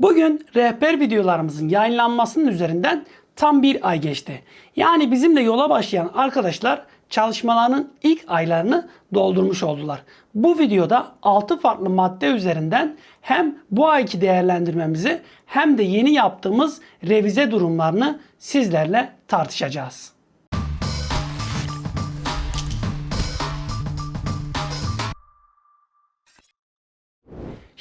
Bugün rehber videolarımızın yayınlanmasının üzerinden tam bir ay geçti. Yani bizimle yola başlayan arkadaşlar çalışmalarının ilk aylarını doldurmuş oldular. Bu videoda 6 farklı madde üzerinden hem bu ayki değerlendirmemizi hem de yeni yaptığımız revize durumlarını sizlerle tartışacağız.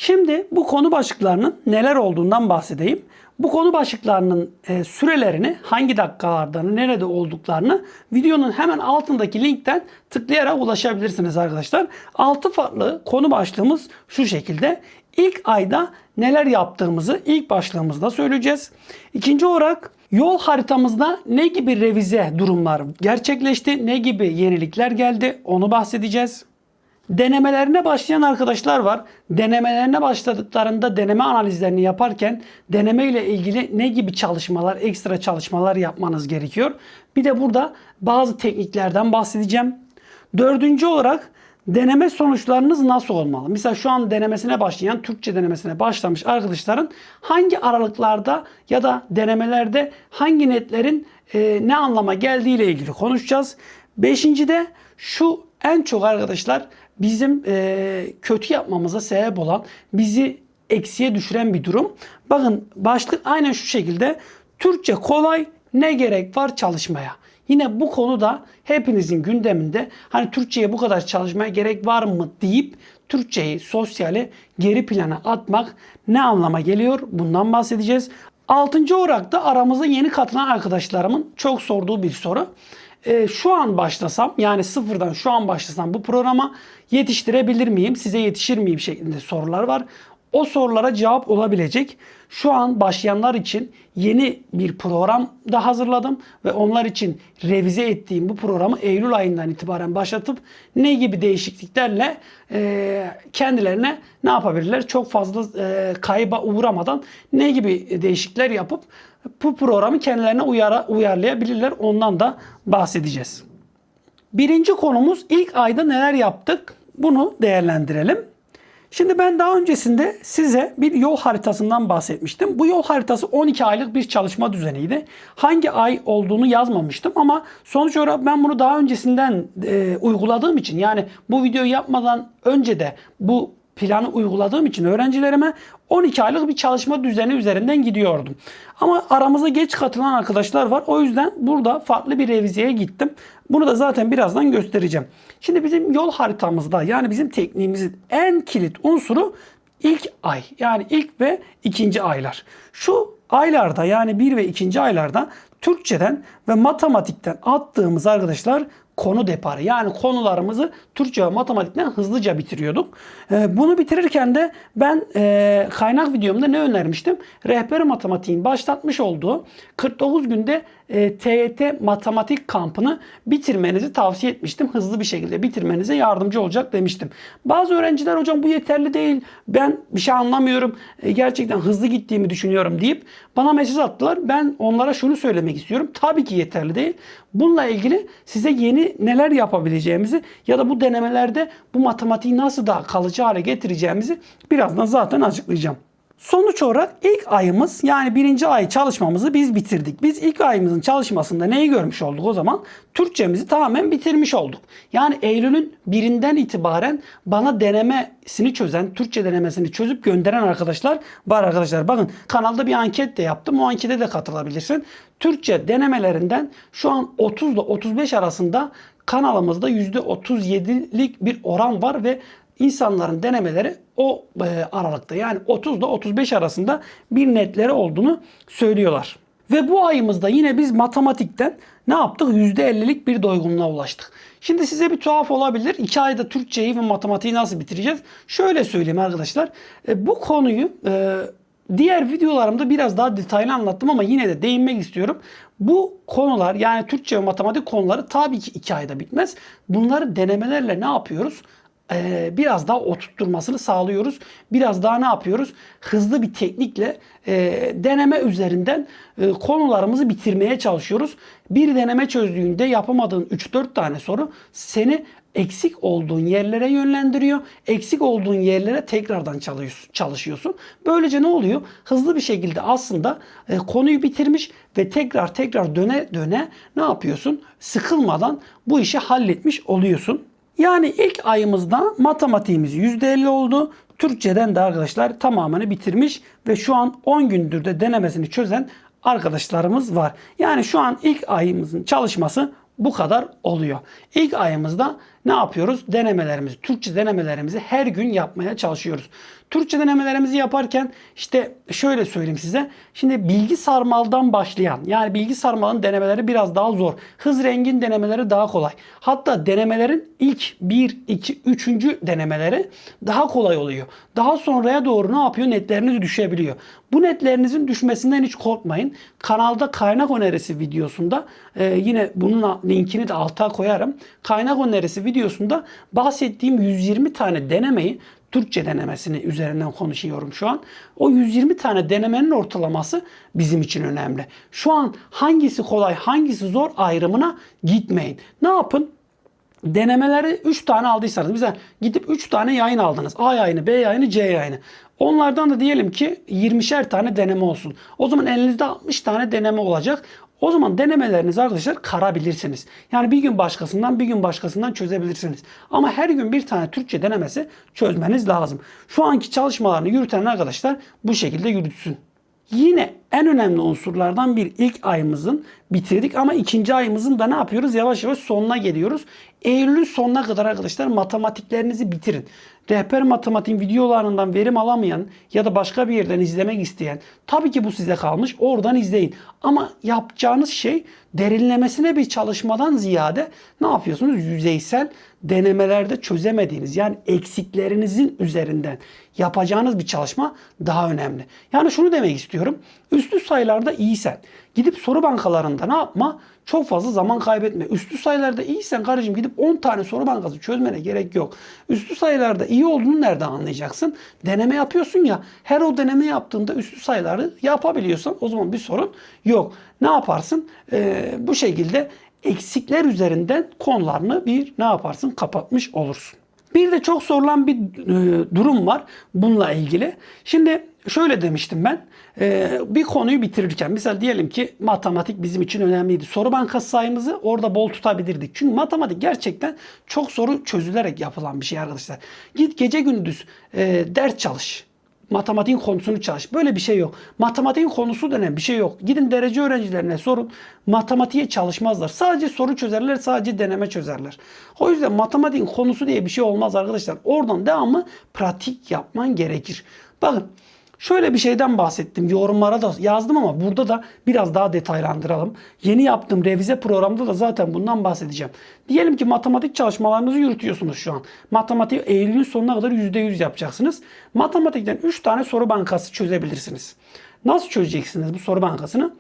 Şimdi bu konu başlıklarının neler olduğundan bahsedeyim. Bu konu başlıklarının e, sürelerini, hangi dakikalarda, nerede olduklarını videonun hemen altındaki linkten tıklayarak ulaşabilirsiniz arkadaşlar. 6 farklı konu başlığımız şu şekilde. İlk ayda neler yaptığımızı ilk başlığımızda söyleyeceğiz. İkinci olarak yol haritamızda ne gibi revize durumlar gerçekleşti, ne gibi yenilikler geldi onu bahsedeceğiz. Denemelerine başlayan arkadaşlar var. Denemelerine başladıklarında deneme analizlerini yaparken deneme ile ilgili ne gibi çalışmalar, ekstra çalışmalar yapmanız gerekiyor. Bir de burada bazı tekniklerden bahsedeceğim. Dördüncü olarak deneme sonuçlarınız nasıl olmalı? Mesela şu an denemesine başlayan, Türkçe denemesine başlamış arkadaşların hangi aralıklarda ya da denemelerde hangi netlerin e, ne anlama geldiği ile ilgili konuşacağız. Beşinci de şu en çok arkadaşlar bizim e, kötü yapmamıza sebep olan, bizi eksiye düşüren bir durum. Bakın başlık aynen şu şekilde. Türkçe kolay ne gerek var çalışmaya. Yine bu konuda hepinizin gündeminde hani Türkçe'ye bu kadar çalışmaya gerek var mı deyip Türkçeyi, sosyali geri plana atmak ne anlama geliyor? Bundan bahsedeceğiz. Altıncı olarak da aramıza yeni katılan arkadaşlarımın çok sorduğu bir soru. Ee, şu an başlasam yani sıfırdan şu an başlasam bu programa yetiştirebilir miyim? Size yetişir miyim şeklinde sorular var. O sorulara cevap olabilecek şu an başlayanlar için yeni bir program da hazırladım ve onlar için revize ettiğim bu programı Eylül ayından itibaren başlatıp ne gibi değişikliklerle e, kendilerine ne yapabilirler? Çok fazla e, kayba uğramadan ne gibi değişiklikler yapıp bu programı kendilerine uyara, uyarlayabilirler. Ondan da bahsedeceğiz. Birinci konumuz ilk ayda neler yaptık? Bunu değerlendirelim. Şimdi ben daha öncesinde size bir yol haritasından bahsetmiştim. Bu yol haritası 12 aylık bir çalışma düzeniydi. Hangi ay olduğunu yazmamıştım ama sonuç olarak ben bunu daha öncesinden e, uyguladığım için yani bu videoyu yapmadan önce de bu planı uyguladığım için öğrencilerime 12 aylık bir çalışma düzeni üzerinden gidiyordum. Ama aramıza geç katılan arkadaşlar var. O yüzden burada farklı bir revizeye gittim. Bunu da zaten birazdan göstereceğim. Şimdi bizim yol haritamızda yani bizim tekniğimizin en kilit unsuru ilk ay. Yani ilk ve ikinci aylar. Şu aylarda yani bir ve ikinci aylarda Türkçeden ve matematikten attığımız arkadaşlar konu deparı. Yani konularımızı Türkçe ve matematikten hızlıca bitiriyorduk. Ee, bunu bitirirken de ben e, kaynak videomda ne önermiştim? Rehber matematiğin başlatmış olduğu 49 günde e, TYT matematik kampını bitirmenizi tavsiye etmiştim. Hızlı bir şekilde bitirmenize yardımcı olacak demiştim. Bazı öğrenciler hocam bu yeterli değil. Ben bir şey anlamıyorum. E, gerçekten hızlı gittiğimi düşünüyorum deyip bana mesaj attılar. Ben onlara şunu söylemek istiyorum. Tabii ki yeterli değil. Bununla ilgili size yeni neler yapabileceğimizi ya da bu denemelerde bu matematiği nasıl daha kalıcı hale getireceğimizi birazdan zaten açıklayacağım. Sonuç olarak ilk ayımız yani birinci ay çalışmamızı biz bitirdik. Biz ilk ayımızın çalışmasında neyi görmüş olduk o zaman? Türkçemizi tamamen bitirmiş olduk. Yani Eylül'ün birinden itibaren bana denemesini çözen, Türkçe denemesini çözüp gönderen arkadaşlar var arkadaşlar. Bakın kanalda bir anket de yaptım. O ankete de katılabilirsin. Türkçe denemelerinden şu an 30 ile 35 arasında kanalımızda %37'lik bir oran var ve insanların denemeleri o e, aralıkta yani 30 ile 35 arasında bir netleri olduğunu söylüyorlar. Ve bu ayımızda yine biz matematikten ne yaptık? %50'lik bir doygunluğa ulaştık. Şimdi size bir tuhaf olabilir. 2 ayda Türkçeyi ve matematiği nasıl bitireceğiz? Şöyle söyleyeyim arkadaşlar. E, bu konuyu e, diğer videolarımda biraz daha detaylı anlattım ama yine de değinmek istiyorum. Bu konular yani Türkçe ve matematik konuları tabii ki 2 ayda bitmez. Bunları denemelerle ne yapıyoruz? Ee, biraz daha oturtturmasını sağlıyoruz. Biraz daha ne yapıyoruz? Hızlı bir teknikle e, deneme üzerinden e, konularımızı bitirmeye çalışıyoruz. Bir deneme çözdüğünde yapamadığın 3-4 tane soru seni eksik olduğun yerlere yönlendiriyor. Eksik olduğun yerlere tekrardan çalışıyorsun. Böylece ne oluyor? Hızlı bir şekilde aslında e, konuyu bitirmiş ve tekrar tekrar döne döne ne yapıyorsun? Sıkılmadan bu işi halletmiş oluyorsun. Yani ilk ayımızda matematiğimiz %50 oldu. Türkçeden de arkadaşlar tamamını bitirmiş ve şu an 10 gündür de denemesini çözen arkadaşlarımız var. Yani şu an ilk ayımızın çalışması bu kadar oluyor. İlk ayımızda ne yapıyoruz? Denemelerimizi, Türkçe denemelerimizi her gün yapmaya çalışıyoruz. Türkçe denemelerimizi yaparken işte şöyle söyleyeyim size. Şimdi bilgi sarmaldan başlayan yani bilgi sarmalın denemeleri biraz daha zor. Hız rengin denemeleri daha kolay. Hatta denemelerin ilk 1, 2, 3. denemeleri daha kolay oluyor. Daha sonraya doğru ne yapıyor? Netleriniz düşebiliyor. Bu netlerinizin düşmesinden hiç korkmayın. Kanalda kaynak önerisi videosunda e, yine bunun linkini de alta koyarım. Kaynak önerisi videosunda bahsettiğim 120 tane denemeyi Türkçe denemesini üzerinden konuşuyorum şu an. O 120 tane denemenin ortalaması bizim için önemli. Şu an hangisi kolay, hangisi zor ayrımına gitmeyin. Ne yapın? Denemeleri 3 tane aldıysanız mesela gidip 3 tane yayın aldınız. A yayını, B yayını, C yayını. Onlardan da diyelim ki 20'şer tane deneme olsun. O zaman elinizde 60 tane deneme olacak. O zaman denemelerinizi arkadaşlar karabilirsiniz. Yani bir gün başkasından bir gün başkasından çözebilirsiniz. Ama her gün bir tane Türkçe denemesi çözmeniz lazım. Şu anki çalışmalarını yürüten arkadaşlar bu şekilde yürütsün. Yine en önemli unsurlardan bir ilk ayımızın bitirdik ama ikinci ayımızın da ne yapıyoruz? Yavaş yavaş sonuna geliyoruz. Eylül'ün sonuna kadar arkadaşlar matematiklerinizi bitirin. Rehber matematiğin videolarından verim alamayan ya da başka bir yerden izlemek isteyen tabii ki bu size kalmış. Oradan izleyin. Ama yapacağınız şey derinlemesine bir çalışmadan ziyade ne yapıyorsunuz? Yüzeysel denemelerde çözemediğiniz yani eksiklerinizin üzerinden yapacağınız bir çalışma daha önemli. Yani şunu demek istiyorum. Üstü sayılarda iyisen gidip soru bankalarında ne yapma? Çok fazla zaman kaybetme. Üstü sayılarda iyisen kardeşim gidip 10 tane soru bankası çözmene gerek yok. Üstü sayılarda iyi olduğunu nereden anlayacaksın? Deneme yapıyorsun ya. Her o deneme yaptığında üstü sayıları yapabiliyorsan o zaman bir sorun yok. Ne yaparsın? Ee, bu şekilde eksikler üzerinden konularını bir ne yaparsın? Kapatmış olursun. Bir de çok sorulan bir e, durum var bununla ilgili. Şimdi şöyle demiştim ben. E, bir konuyu bitirirken mesela diyelim ki matematik bizim için önemliydi. Soru bankası sayımızı orada bol tutabilirdik. Çünkü matematik gerçekten çok soru çözülerek yapılan bir şey arkadaşlar. Git gece gündüz e, ders çalış matematiğin konusunu çalış. Böyle bir şey yok. Matematiğin konusu denen bir şey yok. Gidin derece öğrencilerine sorun. Matematiğe çalışmazlar. Sadece soru çözerler, sadece deneme çözerler. O yüzden matematiğin konusu diye bir şey olmaz arkadaşlar. Oradan devamlı pratik yapman gerekir. Bakın Şöyle bir şeyden bahsettim. Yorumlara da yazdım ama burada da biraz daha detaylandıralım. Yeni yaptığım revize programda da zaten bundan bahsedeceğim. Diyelim ki matematik çalışmalarınızı yürütüyorsunuz şu an. Matematiği Eylül'ün sonuna kadar %100 yapacaksınız. Matematikten 3 tane soru bankası çözebilirsiniz. Nasıl çözeceksiniz bu soru bankasını?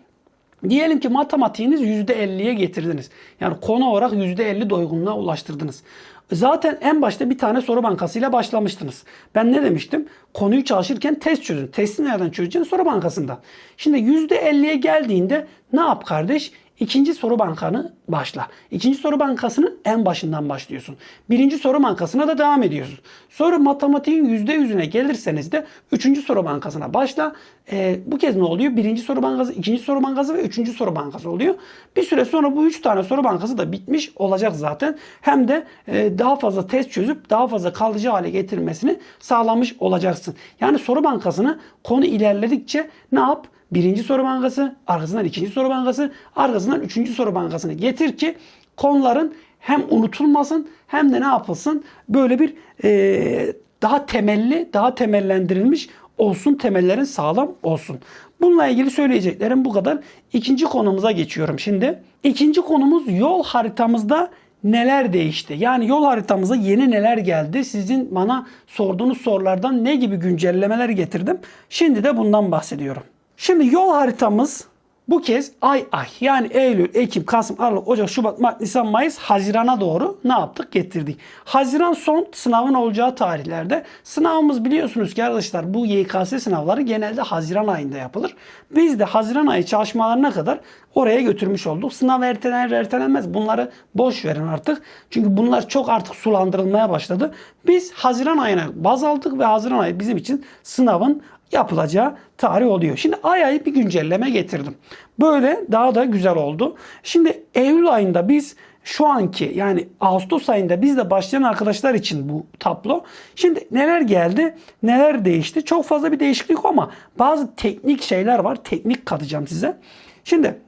Diyelim ki matematiğiniz %50'ye getirdiniz. Yani konu olarak %50 doygunluğa ulaştırdınız. Zaten en başta bir tane soru bankasıyla başlamıştınız. Ben ne demiştim? Konuyu çalışırken test çözün. Testi nereden çözeceksin? Soru bankasında. Şimdi %50'ye geldiğinde ne yap kardeş? İkinci soru bankanı başla. İkinci soru bankasının en başından başlıyorsun. Birinci soru bankasına da devam ediyorsun. Sonra matematiğin %100'üne gelirseniz de üçüncü soru bankasına başla. Ee, bu kez ne oluyor? Birinci soru bankası, ikinci soru bankası ve üçüncü soru bankası oluyor. Bir süre sonra bu üç tane soru bankası da bitmiş olacak zaten. Hem de e, daha fazla test çözüp daha fazla kalıcı hale getirmesini sağlamış olacaksın. Yani soru bankasını konu ilerledikçe ne yap? Birinci soru bankası, arkasından ikinci soru bankası, arkasından üçüncü soru bankasını getir ki konuların hem unutulmasın hem de ne yapılsın böyle bir e, daha temelli, daha temellendirilmiş olsun, temellerin sağlam olsun. Bununla ilgili söyleyeceklerim bu kadar. İkinci konumuza geçiyorum şimdi. İkinci konumuz yol haritamızda neler değişti? Yani yol haritamıza yeni neler geldi? Sizin bana sorduğunuz sorulardan ne gibi güncellemeler getirdim? Şimdi de bundan bahsediyorum. Şimdi yol haritamız Bu kez ay ay yani Eylül, Ekim, Kasım, Aralık, Ocak, Şubat, Mart, Nisan, Mayıs, Haziran'a doğru ne yaptık? Getirdik. Haziran son sınavın olacağı tarihlerde. Sınavımız biliyorsunuz ki arkadaşlar bu YKS sınavları genelde Haziran ayında yapılır. Biz de Haziran ayı çalışmalarına kadar oraya götürmüş olduk. Sınav ertelenir ertelenmez bunları boş verin artık. Çünkü bunlar çok artık sulandırılmaya başladı. Biz Haziran ayına baz aldık ve Haziran ayı bizim için sınavın yapılacağı tarih oluyor. Şimdi ay ay bir güncelleme getirdim. Böyle daha da güzel oldu. Şimdi Eylül ayında biz şu anki yani Ağustos ayında bizde başlayan arkadaşlar için bu tablo. Şimdi neler geldi, neler değişti? Çok fazla bir değişiklik ama bazı teknik şeyler var. Teknik katacağım size. Şimdi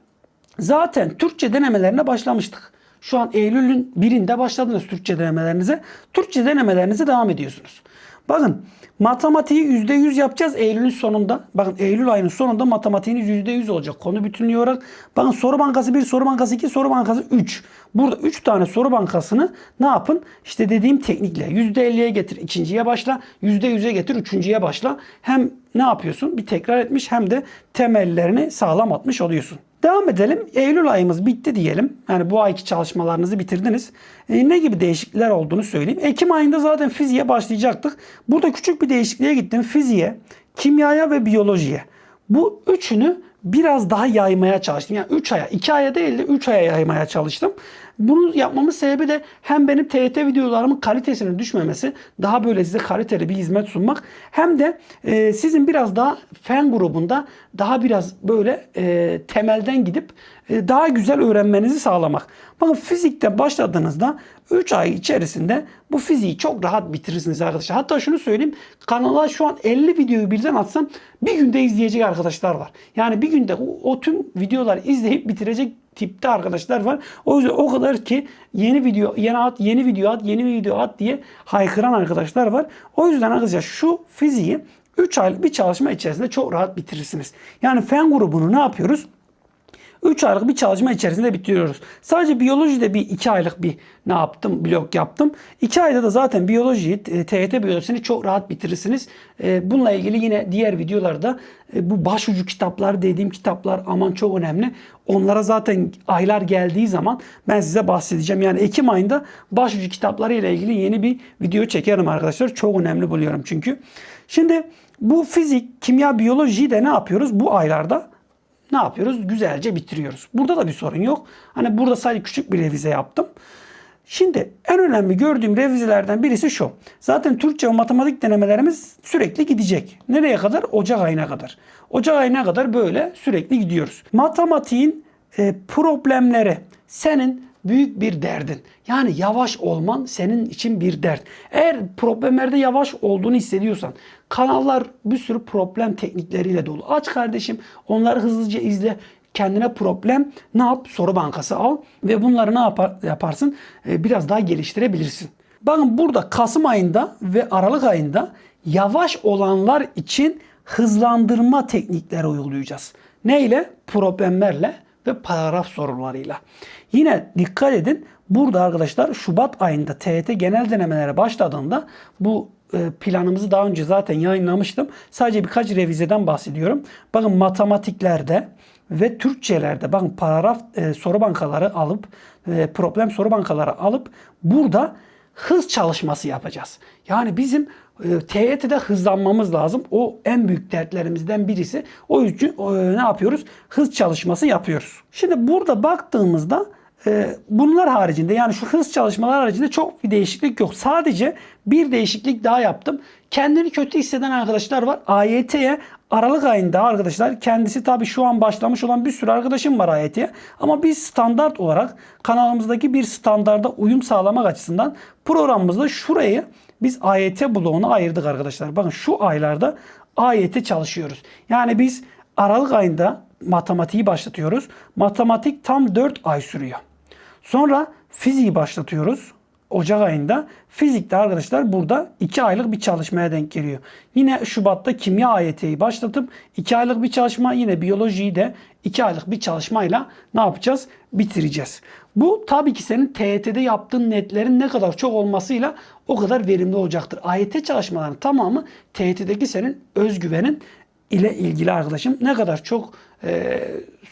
zaten Türkçe denemelerine başlamıştık. Şu an Eylül'ün birinde başladınız Türkçe denemelerinize. Türkçe denemelerinize devam ediyorsunuz. Bakın matematiği %100 yapacağız Eylül'ün sonunda. Bakın Eylül ayının sonunda matematiğiniz %100 olacak. Konu bütünlüğü olarak. Bakın soru bankası 1, soru bankası 2, soru bankası 3. Burada 3 tane soru bankasını ne yapın? İşte dediğim teknikle %50'ye getir ikinciye başla. %100'e getir üçüncüye başla. Hem ne yapıyorsun? Bir tekrar etmiş hem de temellerini sağlam atmış oluyorsun. Devam edelim. Eylül ayımız bitti diyelim. Yani bu ayki çalışmalarınızı bitirdiniz. E, ne gibi değişiklikler olduğunu söyleyeyim. Ekim ayında zaten fiziğe başlayacaktık. Burada küçük bir değişikliğe gittim. Fiziğe, kimyaya ve biyolojiye. Bu üçünü biraz daha yaymaya çalıştım. Yani 3 aya, 2 aya değil de 3 aya yaymaya çalıştım. Bunu yapmamın sebebi de hem benim TYT videolarımın kalitesinin düşmemesi, daha böyle size kaliteli bir hizmet sunmak hem de e, sizin biraz daha fen grubunda daha biraz böyle e, temelden gidip e, daha güzel öğrenmenizi sağlamak. Bakın fizikte başladığınızda 3 ay içerisinde bu fiziği çok rahat bitirirsiniz arkadaşlar. Hatta şunu söyleyeyim. Kanala şu an 50 videoyu birden atsam bir günde izleyecek arkadaşlar var. Yani bir günde o, o tüm videoları izleyip bitirecek tipte arkadaşlar var. O yüzden o kadar ki yeni video, yeni at, yeni video at, yeni video at diye haykıran arkadaşlar var. O yüzden arkadaşlar şu fiziği 3 aylık bir çalışma içerisinde çok rahat bitirirsiniz. Yani fen grubunu ne yapıyoruz? 3 aylık bir çalışma içerisinde bitiriyoruz. Sadece biyolojide bir 2 aylık bir ne yaptım? Blok yaptım. 2 ayda da zaten biyolojiyi, e, TYT biyolojisini çok rahat bitirirsiniz. E, Bununla ilgili yine diğer videolarda e, bu başucu kitaplar dediğim kitaplar aman çok önemli. Onlara zaten aylar geldiği zaman ben size bahsedeceğim. Yani Ekim ayında başucu kitapları ile ilgili yeni bir video çekerim arkadaşlar. Çok önemli buluyorum çünkü. Şimdi bu fizik, kimya, biyolojiyi de ne yapıyoruz? Bu aylarda ne yapıyoruz? Güzelce bitiriyoruz. Burada da bir sorun yok. Hani burada sadece küçük bir revize yaptım. Şimdi en önemli gördüğüm revizelerden birisi şu. Zaten Türkçe ve matematik denemelerimiz sürekli gidecek. Nereye kadar? Ocak ayına kadar. Ocak ayına kadar böyle sürekli gidiyoruz. Matematiğin e, problemleri senin büyük bir derdin. Yani yavaş olman senin için bir dert. Eğer problemlerde yavaş olduğunu hissediyorsan kanallar bir sürü problem teknikleriyle dolu. Aç kardeşim onları hızlıca izle. Kendine problem ne yap? Soru bankası al ve bunları ne yapar, yaparsın? Ee, biraz daha geliştirebilirsin. Bakın burada Kasım ayında ve Aralık ayında yavaş olanlar için hızlandırma teknikleri uygulayacağız. Neyle? Problemlerle ve paragraf sorularıyla. Yine dikkat edin burada arkadaşlar Şubat ayında TYT genel denemelere başladığında bu e, planımızı daha önce zaten yayınlamıştım. Sadece birkaç revizeden bahsediyorum. Bakın matematiklerde ve Türkçelerde bakın paragraf e, soru bankaları alıp e, problem soru bankaları alıp burada hız çalışması yapacağız. Yani bizim TYT'de hızlanmamız lazım. O en büyük dertlerimizden birisi. O yüzden e, ne yapıyoruz? Hız çalışması yapıyoruz. Şimdi burada baktığımızda e, bunlar haricinde yani şu hız çalışmalar haricinde çok bir değişiklik yok. Sadece bir değişiklik daha yaptım. Kendini kötü hisseden arkadaşlar var. AYT'ye Aralık ayında arkadaşlar kendisi tabi şu an başlamış olan bir sürü arkadaşım var AYT'ye. Ama biz standart olarak kanalımızdaki bir standarda uyum sağlamak açısından programımızda şurayı biz AYT bloğunu ayırdık arkadaşlar. Bakın şu aylarda AYT çalışıyoruz. Yani biz Aralık ayında matematiği başlatıyoruz. Matematik tam 4 ay sürüyor. Sonra fiziği başlatıyoruz. Ocak ayında. Fizikte arkadaşlar burada 2 aylık bir çalışmaya denk geliyor. Yine Şubat'ta kimya AYT'yi başlatıp 2 aylık bir çalışma yine biyolojiyi de 2 aylık bir çalışmayla ne yapacağız? Bitireceğiz. Bu tabii ki senin TYT'de yaptığın netlerin ne kadar çok olmasıyla o kadar verimli olacaktır. AYT çalışmalarının tamamı TYT'deki senin özgüvenin ile ilgili arkadaşım ne kadar çok e,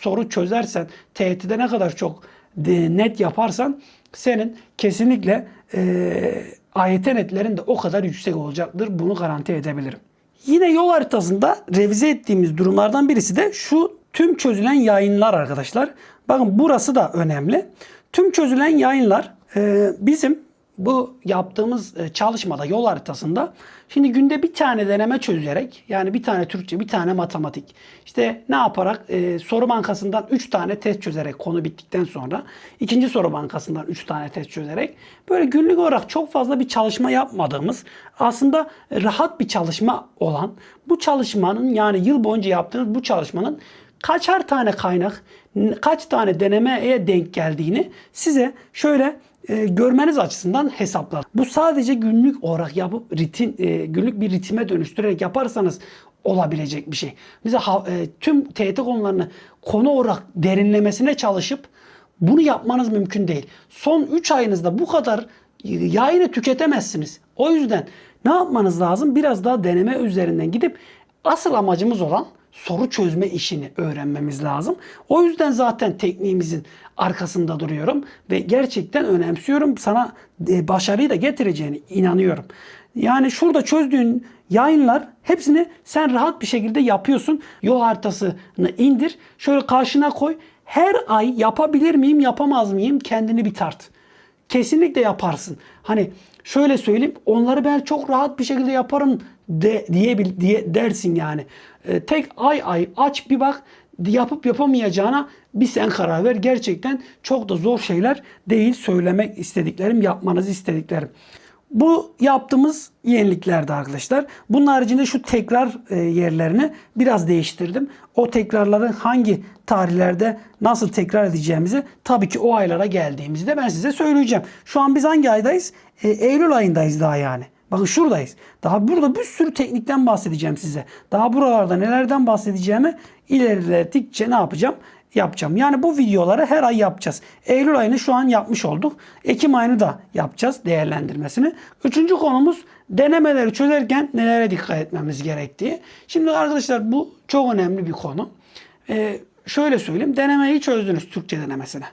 soru çözersen, TYT'de ne kadar çok de- net yaparsan senin kesinlikle e, AYT netlerin de o kadar yüksek olacaktır. Bunu garanti edebilirim. Yine yol haritasında revize ettiğimiz durumlardan birisi de şu tüm çözülen yayınlar arkadaşlar. Bakın burası da önemli. Tüm çözülen yayınlar e, bizim bu yaptığımız e, çalışmada yol haritasında şimdi günde bir tane deneme çözerek yani bir tane Türkçe bir tane matematik işte ne yaparak e, soru bankasından 3 tane test çözerek konu bittikten sonra ikinci soru bankasından 3 tane test çözerek böyle günlük olarak çok fazla bir çalışma yapmadığımız aslında rahat bir çalışma olan bu çalışmanın yani yıl boyunca yaptığınız bu çalışmanın kaçar tane kaynak, kaç tane denemeye denk geldiğini size şöyle e, görmeniz açısından hesaplar. Bu sadece günlük olarak yapıp ritim, e, günlük bir ritme dönüştürerek yaparsanız olabilecek bir şey. Bize e, tüm TYT konularını konu olarak derinlemesine çalışıp bunu yapmanız mümkün değil. Son 3 ayınızda bu kadar yayını tüketemezsiniz. O yüzden ne yapmanız lazım? Biraz daha deneme üzerinden gidip asıl amacımız olan soru çözme işini öğrenmemiz lazım. O yüzden zaten tekniğimizin arkasında duruyorum ve gerçekten önemsiyorum. Sana e, başarıyı da getireceğine inanıyorum. Yani şurada çözdüğün yayınlar hepsini sen rahat bir şekilde yapıyorsun. Yol haritasını indir. Şöyle karşına koy. Her ay yapabilir miyim, yapamaz mıyım kendini bir tart. Kesinlikle yaparsın. Hani şöyle söyleyeyim onları ben çok rahat bir şekilde yaparım de, diye, diye dersin yani. Ee, tek ay ay aç bir bak yapıp yapamayacağına bir sen karar ver. Gerçekten çok da zor şeyler değil söylemek istediklerim, yapmanızı istediklerim. Bu yaptığımız yeniliklerdi arkadaşlar. Bunun haricinde şu tekrar e, yerlerini biraz değiştirdim. O tekrarların hangi tarihlerde nasıl tekrar edeceğimizi tabii ki o aylara geldiğimizde ben size söyleyeceğim. Şu an biz hangi aydayız? E, Eylül ayındayız daha yani. Bakın şuradayız. Daha burada bir sürü teknikten bahsedeceğim size. Daha buralarda nelerden bahsedeceğimi ilerledikçe ne yapacağım? Yapacağım. Yani bu videoları her ay yapacağız. Eylül ayını şu an yapmış olduk. Ekim ayını da yapacağız değerlendirmesini. Üçüncü konumuz denemeleri çözerken nelere dikkat etmemiz gerektiği. Şimdi arkadaşlar bu çok önemli bir konu. Ee, şöyle söyleyeyim. Denemeyi çözdünüz Türkçe denemesine.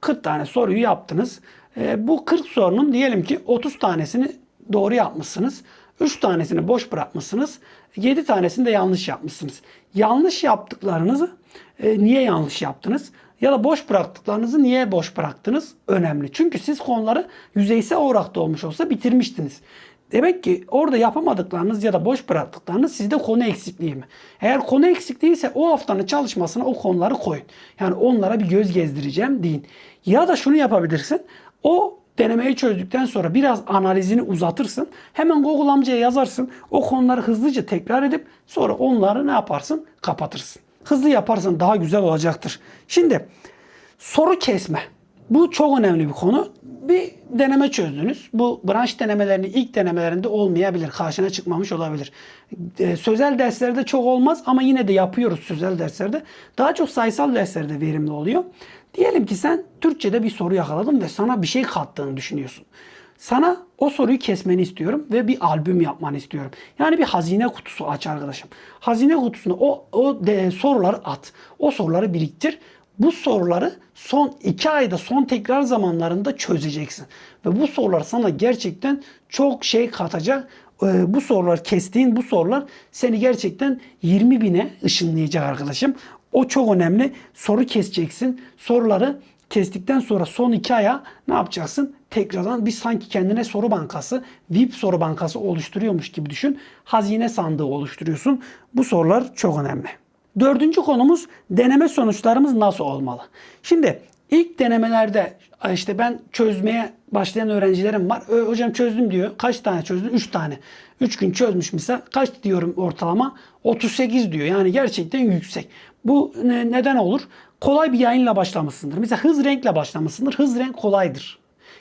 40 tane soruyu yaptınız. Ee, bu 40 sorunun diyelim ki 30 tanesini doğru yapmışsınız. 3 tanesini boş bırakmışsınız. 7 tanesini de yanlış yapmışsınız. Yanlış yaptıklarınızı e, niye yanlış yaptınız? Ya da boş bıraktıklarınızı niye boş bıraktınız? Önemli. Çünkü siz konuları yüzeysel olarak da olmuş olsa bitirmiştiniz. Demek ki orada yapamadıklarınız ya da boş bıraktıklarınız sizde konu eksikliği mi? Eğer konu eksikliği ise o haftanın çalışmasına o konuları koyun. Yani onlara bir göz gezdireceğim deyin. Ya da şunu yapabilirsin. O denemeyi çözdükten sonra biraz analizini uzatırsın. Hemen Google amcaya yazarsın. O konuları hızlıca tekrar edip sonra onları ne yaparsın? Kapatırsın. Hızlı yaparsan daha güzel olacaktır. Şimdi soru kesme. Bu çok önemli bir konu. Bir deneme çözdünüz. Bu branş denemelerinin ilk denemelerinde olmayabilir. Karşına çıkmamış olabilir. Ee, sözel derslerde çok olmaz ama yine de yapıyoruz sözel derslerde. Daha çok sayısal derslerde verimli oluyor. Diyelim ki sen Türkçe'de bir soru yakaladın ve sana bir şey kattığını düşünüyorsun. Sana o soruyu kesmeni istiyorum ve bir albüm yapmanı istiyorum. Yani bir hazine kutusu aç arkadaşım. Hazine kutusuna o, o de, soruları at. O soruları biriktir. Bu soruları son iki ayda son tekrar zamanlarında çözeceksin. Ve bu sorular sana gerçekten çok şey katacak. Ee, bu sorular kestiğin bu sorular seni gerçekten 20 bine ışınlayacak arkadaşım. O çok önemli. Soru keseceksin. Soruları kestikten sonra son iki aya ne yapacaksın? Tekrardan bir sanki kendine soru bankası, VIP soru bankası oluşturuyormuş gibi düşün. Hazine sandığı oluşturuyorsun. Bu sorular çok önemli. Dördüncü konumuz deneme sonuçlarımız nasıl olmalı? Şimdi ilk denemelerde işte ben çözmeye başlayan öğrencilerim var. "Ö, Hocam çözdüm diyor. Kaç tane çözdün? 3 tane. 3 gün çözmüş mesela. Kaç diyorum ortalama? 38 diyor. Yani gerçekten yüksek. Bu ne- neden olur? Kolay bir yayınla başlamışsındır. Mesela hız renkle başlamışsındır. Hız renk kolaydır.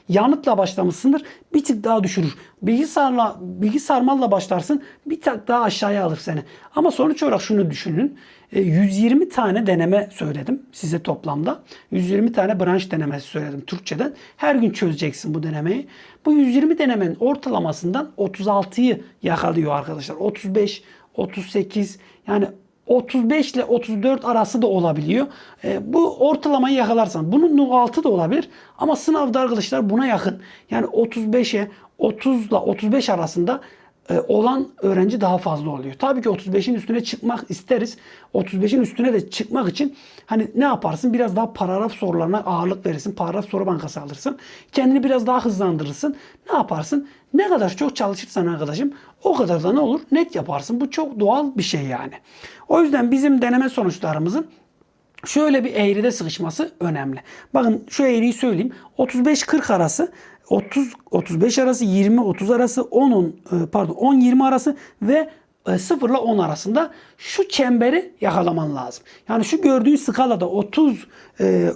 Yanıtla başlamışsındır. Bir tık daha düşürür. Bilgisayarla, bilgi sarmalla başlarsın. Bir tık daha aşağıya alır seni. Ama sonuç olarak şunu düşünün. E, 120 tane deneme söyledim size toplamda. 120 tane branş denemesi söyledim Türkçeden. Her gün çözeceksin bu denemeyi. Bu 120 denemenin ortalamasından 36'yı yakalıyor arkadaşlar. 35, 38 yani 35 ile 34 arası da olabiliyor. E, bu ortalamayı yakalarsan. Bunun altı da olabilir. Ama sınavda arkadaşlar buna yakın. Yani 35'e 30 ile 35 arasında olan öğrenci daha fazla oluyor. Tabii ki 35'in üstüne çıkmak isteriz. 35'in üstüne de çıkmak için hani ne yaparsın? Biraz daha paragraf sorularına ağırlık verirsin. Paragraf soru bankası alırsın. Kendini biraz daha hızlandırırsın. Ne yaparsın? Ne kadar çok çalışırsan arkadaşım o kadar da ne olur? Net yaparsın. Bu çok doğal bir şey yani. O yüzden bizim deneme sonuçlarımızın şöyle bir eğride sıkışması önemli. Bakın şu eğriyi söyleyeyim. 35-40 arası 30 35 arası 20 30 arası 10 pardon 10 20 arası ve 0 ile 10 arasında şu çemberi yakalaman lazım. Yani şu gördüğün skalada 30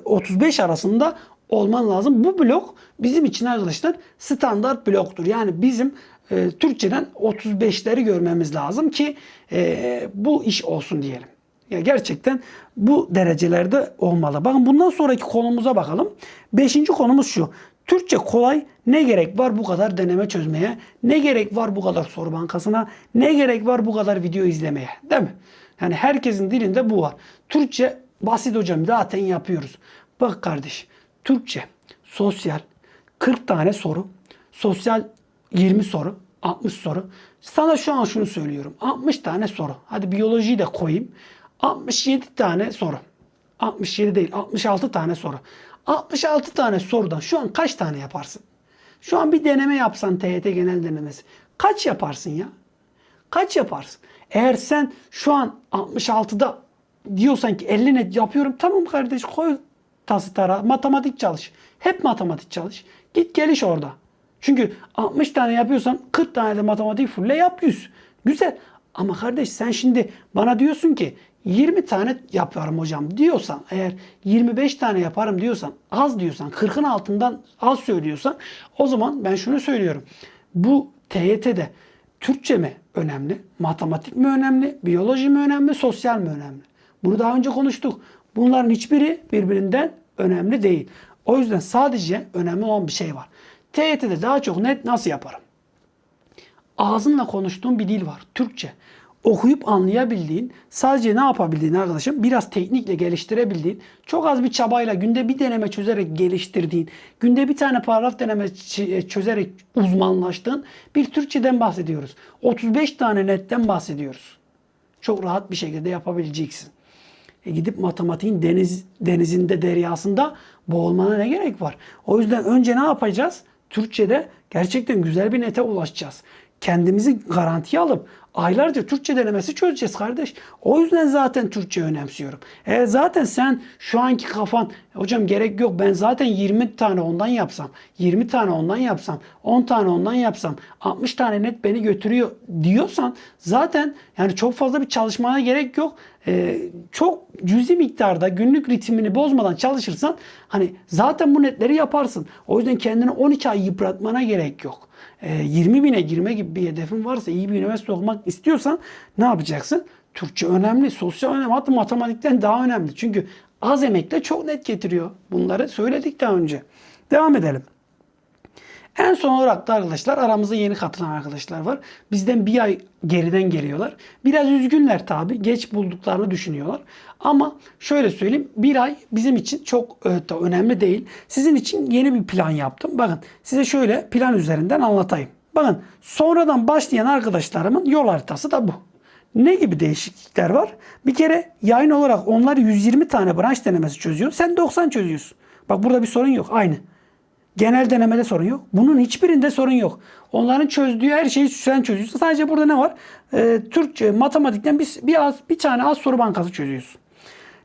35 arasında olman lazım. Bu blok bizim için arkadaşlar standart bloktur. Yani bizim e, Türkçeden 35'leri görmemiz lazım ki e, bu iş olsun diyelim. Ya gerçekten bu derecelerde olmalı. Bakın bundan sonraki konumuza bakalım. Beşinci konumuz şu. Türkçe kolay ne gerek var bu kadar deneme çözmeye? Ne gerek var bu kadar soru bankasına? Ne gerek var bu kadar video izlemeye? Değil mi? Yani herkesin dilinde bu var. Türkçe basit hocam zaten yapıyoruz. Bak kardeş Türkçe, sosyal 40 tane soru, sosyal 20 soru, 60 soru. Sana şu an şunu söylüyorum. 60 tane soru. Hadi biyolojiyi de koyayım. 67 tane soru. 67 değil 66 tane soru. 66 tane sorudan şu an kaç tane yaparsın? Şu an bir deneme yapsan TYT genel denemesi. Kaç yaparsın ya? Kaç yaparsın? Eğer sen şu an 66'da diyorsan ki 50 net yapıyorum. Tamam kardeş koy tası tara. Matematik çalış. Hep matematik çalış. Git geliş orada. Çünkü 60 tane yapıyorsan 40 tane de matematik fulle yap 100. Güzel. Ama kardeş sen şimdi bana diyorsun ki 20 tane yaparım hocam diyorsan eğer 25 tane yaparım diyorsan az diyorsan 40'ın altından az söylüyorsan o zaman ben şunu söylüyorum. Bu TYT'de Türkçe mi önemli? Matematik mi önemli? Biyoloji mi önemli? Sosyal mi önemli? Bunu daha önce konuştuk. Bunların hiçbiri birbirinden önemli değil. O yüzden sadece önemli olan bir şey var. TYT'de daha çok net nasıl yaparım? Ağzınla konuştuğun bir dil var. Türkçe. Okuyup anlayabildiğin, sadece ne yapabildiğin arkadaşım biraz teknikle geliştirebildiğin, çok az bir çabayla günde bir deneme çözerek geliştirdiğin, günde bir tane paragraf deneme ç- çözerek uzmanlaştığın bir Türkçeden bahsediyoruz. 35 tane netten bahsediyoruz. Çok rahat bir şekilde yapabileceksin. E gidip matematiğin deniz denizinde deryasında boğulmana ne gerek var? O yüzden önce ne yapacağız? Türkçe'de gerçekten güzel bir nete ulaşacağız. Kendimizi garantiye alıp aylarca Türkçe denemesi çözeceğiz kardeş. O yüzden zaten Türkçe önemsiyorum. Eğer zaten sen şu anki kafan hocam gerek yok ben zaten 20 tane ondan yapsam, 20 tane ondan yapsam, 10 tane ondan yapsam, 60 tane net beni götürüyor diyorsan zaten yani çok fazla bir çalışmana gerek yok. Ee, çok cüzi miktarda günlük ritmini bozmadan çalışırsan hani zaten bu netleri yaparsın. O yüzden kendini 12 ay yıpratmana gerek yok. 20 bine girme gibi bir hedefin varsa iyi bir üniversite okumak istiyorsan ne yapacaksın? Türkçe önemli, sosyal önemli, hatta matematikten daha önemli. Çünkü az emekle çok net getiriyor. Bunları söyledik daha önce. Devam edelim. En son olarak da arkadaşlar aramıza yeni katılan arkadaşlar var. Bizden bir ay geriden geliyorlar. Biraz üzgünler tabi. Geç bulduklarını düşünüyorlar. Ama şöyle söyleyeyim. Bir ay bizim için çok e, önemli değil. Sizin için yeni bir plan yaptım. Bakın size şöyle plan üzerinden anlatayım. Bakın sonradan başlayan arkadaşlarımın yol haritası da bu. Ne gibi değişiklikler var? Bir kere yayın olarak onlar 120 tane branş denemesi çözüyor. Sen 90 çözüyorsun. Bak burada bir sorun yok. Aynı. Genel denemede sorun yok. Bunun hiçbirinde sorun yok. Onların çözdüğü her şeyi sen çözüyorsun. Sadece burada ne var? Ee, Türkçe, matematikten bir, bir, az, bir tane az soru bankası çözüyorsun.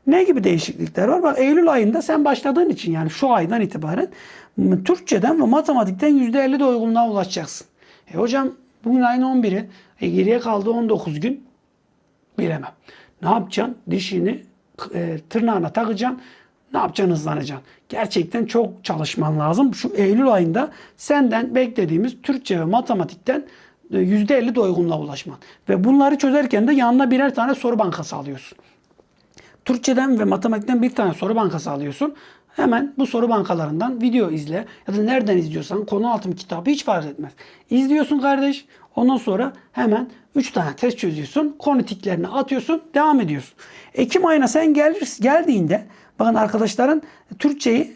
Ne gibi değişiklikler var? Bak Eylül ayında sen başladığın için yani şu aydan itibaren Türkçeden ve matematikten %50 de uygunluğa ulaşacaksın. E hocam bugün ayın 11'i. E geriye kaldı 19 gün. Bilemem. Ne yapacaksın? Dişini e, tırnağına takacaksın. Ne yapacaksın hızlanacaksın. Gerçekten çok çalışman lazım. Şu Eylül ayında senden beklediğimiz Türkçe ve matematikten %50 doygunluğa ulaşman. Ve bunları çözerken de yanına birer tane soru bankası alıyorsun. Türkçeden ve matematikten bir tane soru bankası alıyorsun. Hemen bu soru bankalarından video izle ya da nereden izliyorsan konu altım kitabı hiç fark etmez. İzliyorsun kardeş. Ondan sonra hemen 3 tane test çözüyorsun. Konu tiklerini atıyorsun. Devam ediyorsun. Ekim ayına sen gelir, geldiğinde bakın arkadaşların Türkçeyi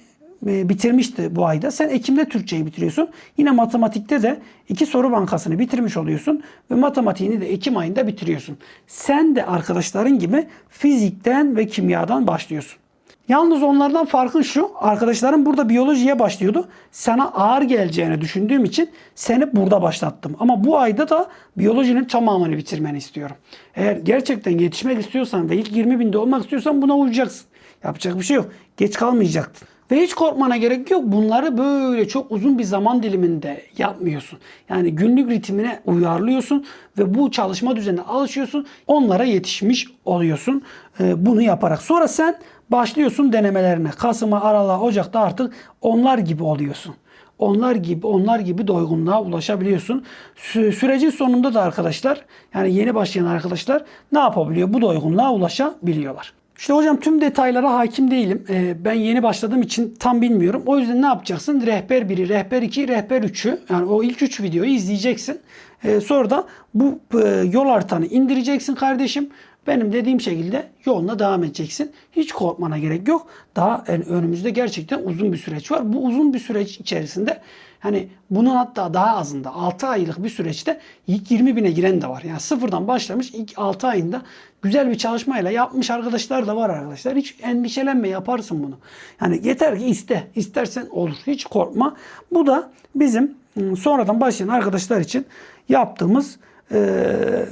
e, bitirmişti bu ayda. Sen Ekim'de Türkçeyi bitiriyorsun. Yine matematikte de iki soru bankasını bitirmiş oluyorsun ve matematiğini de Ekim ayında bitiriyorsun. Sen de arkadaşların gibi fizikten ve kimyadan başlıyorsun. Yalnız onlardan farkın şu. Arkadaşlarım burada biyolojiye başlıyordu. Sana ağır geleceğini düşündüğüm için seni burada başlattım. Ama bu ayda da biyolojinin tamamını bitirmeni istiyorum. Eğer gerçekten yetişmek istiyorsan ve ilk 20 binde olmak istiyorsan buna uyacaksın. Yapacak bir şey yok. Geç kalmayacaktın. Ve hiç korkmana gerek yok. Bunları böyle çok uzun bir zaman diliminde yapmıyorsun. Yani günlük ritmine uyarlıyorsun ve bu çalışma düzenine alışıyorsun. Onlara yetişmiş oluyorsun e, bunu yaparak. Sonra sen başlıyorsun denemelerine. Kasım'a, Aralık'a, Ocak'ta artık onlar gibi oluyorsun. Onlar gibi onlar gibi doygunluğa ulaşabiliyorsun. Sü- sürecin sonunda da arkadaşlar yani yeni başlayan arkadaşlar ne yapabiliyor? Bu doygunluğa ulaşabiliyorlar. İşte hocam tüm detaylara hakim değilim. Ee, ben yeni başladığım için tam bilmiyorum. O yüzden ne yapacaksın? Rehber 1'i, rehber 2'yi, rehber 3'ü yani o ilk 3 videoyu izleyeceksin. Ee, sonra da bu e, yol haritanı indireceksin kardeşim. Benim dediğim şekilde yoluna devam edeceksin. Hiç korkmana gerek yok. Daha yani önümüzde gerçekten uzun bir süreç var. Bu uzun bir süreç içerisinde hani bunun hatta daha azında 6 aylık bir süreçte ilk 20 bine giren de var. Yani sıfırdan başlamış ilk 6 ayında güzel bir çalışmayla yapmış arkadaşlar da var arkadaşlar. Hiç endişelenme yaparsın bunu. Yani yeter ki iste. İstersen olur. Hiç korkma. Bu da bizim ım, sonradan başlayan arkadaşlar için yaptığımız eee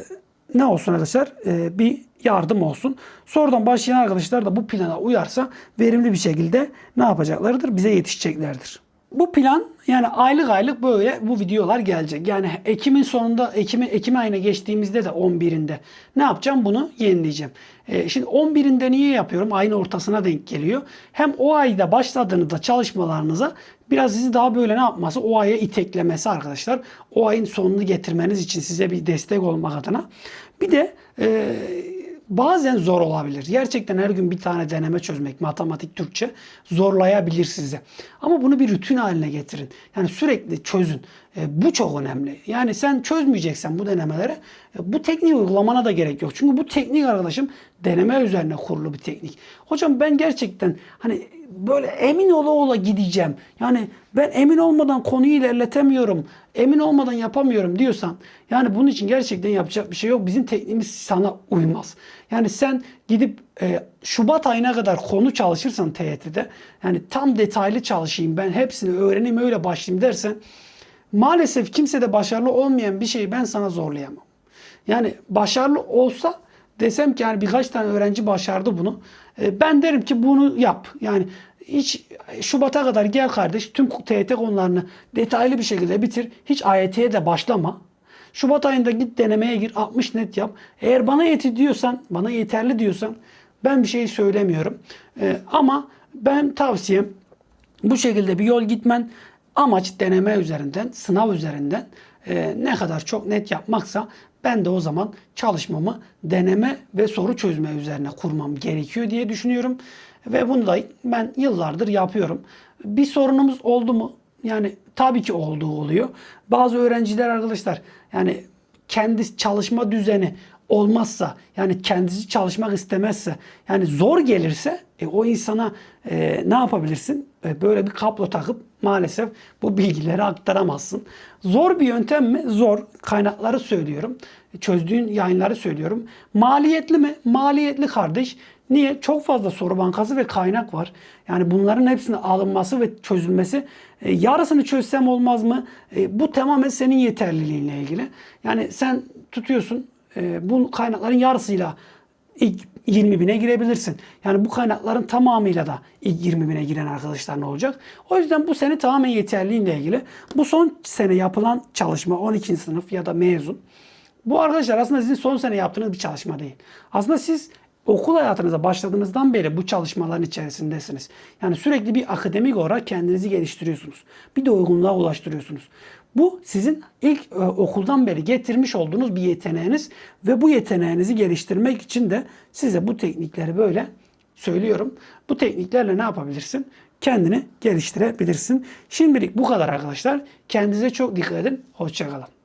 ne olsun arkadaşlar? Ee, bir yardım olsun. Sonradan başlayan arkadaşlar da bu plana uyarsa verimli bir şekilde ne yapacaklardır? Bize yetişeceklerdir. Bu plan yani aylık aylık böyle bu videolar gelecek. Yani Ekim'in sonunda Ekim'in Ekim ayına geçtiğimizde de 11'inde ne yapacağım? Bunu yenileyeceğim. Ee, şimdi 11'inde niye yapıyorum? Ayın ortasına denk geliyor. Hem o ayda başladığınızda çalışmalarınıza biraz sizi daha böyle ne yapması? O aya iteklemesi arkadaşlar. O ayın sonunu getirmeniz için size bir destek olmak adına. Bir de e, bazen zor olabilir. Gerçekten her gün bir tane deneme çözmek, matematik, Türkçe zorlayabilir sizi. Ama bunu bir rutin haline getirin. Yani sürekli çözün. E, bu çok önemli. Yani sen çözmeyeceksen bu denemeleri e, bu tekniği uygulamana da gerek yok. Çünkü bu teknik arkadaşım deneme üzerine kurulu bir teknik. Hocam ben gerçekten hani böyle emin ola ola gideceğim. Yani ben emin olmadan konuyu ilerletemiyorum. Emin olmadan yapamıyorum diyorsan yani bunun için gerçekten yapacak bir şey yok. Bizim tekniğimiz sana uymaz. Yani sen gidip e, Şubat ayına kadar konu çalışırsan TYT'de yani tam detaylı çalışayım ben hepsini öğreneyim öyle başlayayım dersen maalesef kimse de başarılı olmayan bir şeyi ben sana zorlayamam. Yani başarılı olsa desem ki yani birkaç tane öğrenci başardı bunu. E, Ben derim ki bunu yap. Yani hiç Şubat'a kadar gel kardeş tüm TYT konularını detaylı bir şekilde bitir. Hiç AYT'ye de başlama. Şubat ayında git denemeye gir 60 net yap. Eğer bana yeti diyorsan, bana yeterli diyorsan ben bir şey söylemiyorum. E, ama ben tavsiyem bu şekilde bir yol gitmen amaç deneme üzerinden, sınav üzerinden e, ne kadar çok net yapmaksa ben de o zaman çalışmamı deneme ve soru çözme üzerine kurmam gerekiyor diye düşünüyorum. Ve bunu da ben yıllardır yapıyorum. Bir sorunumuz oldu mu? Yani tabii ki olduğu oluyor. Bazı öğrenciler arkadaşlar yani kendi çalışma düzeni olmazsa yani kendisi çalışmak istemezse yani zor gelirse e, o insana e, ne yapabilirsin? E, böyle bir kablo takıp maalesef bu bilgileri aktaramazsın. Zor bir yöntem mi? Zor. Kaynakları söylüyorum. Çözdüğün yayınları söylüyorum. Maliyetli mi? Maliyetli kardeş. Niye? Çok fazla soru bankası ve kaynak var. Yani bunların hepsinin alınması ve çözülmesi e, yarısını çözsem olmaz mı? E, bu tamamen senin yeterliliğinle ilgili. Yani sen tutuyorsun e, bu kaynakların yarısıyla ilk 20 bine girebilirsin. Yani bu kaynakların tamamıyla da ilk 20 bine giren arkadaşlar ne olacak? O yüzden bu sene tamamen yeterliğinle ilgili. Bu son sene yapılan çalışma 12. sınıf ya da mezun. Bu arkadaşlar aslında sizin son sene yaptığınız bir çalışma değil. Aslında siz okul hayatınıza başladığınızdan beri bu çalışmaların içerisindesiniz. Yani sürekli bir akademik olarak kendinizi geliştiriyorsunuz. Bir de uygunluğa ulaştırıyorsunuz. Bu sizin ilk e, okuldan beri getirmiş olduğunuz bir yeteneğiniz ve bu yeteneğinizi geliştirmek için de size bu teknikleri böyle söylüyorum. Bu tekniklerle ne yapabilirsin? kendini geliştirebilirsin. Şimdilik bu kadar arkadaşlar. Kendinize çok dikkat edin. Hoşçakalın.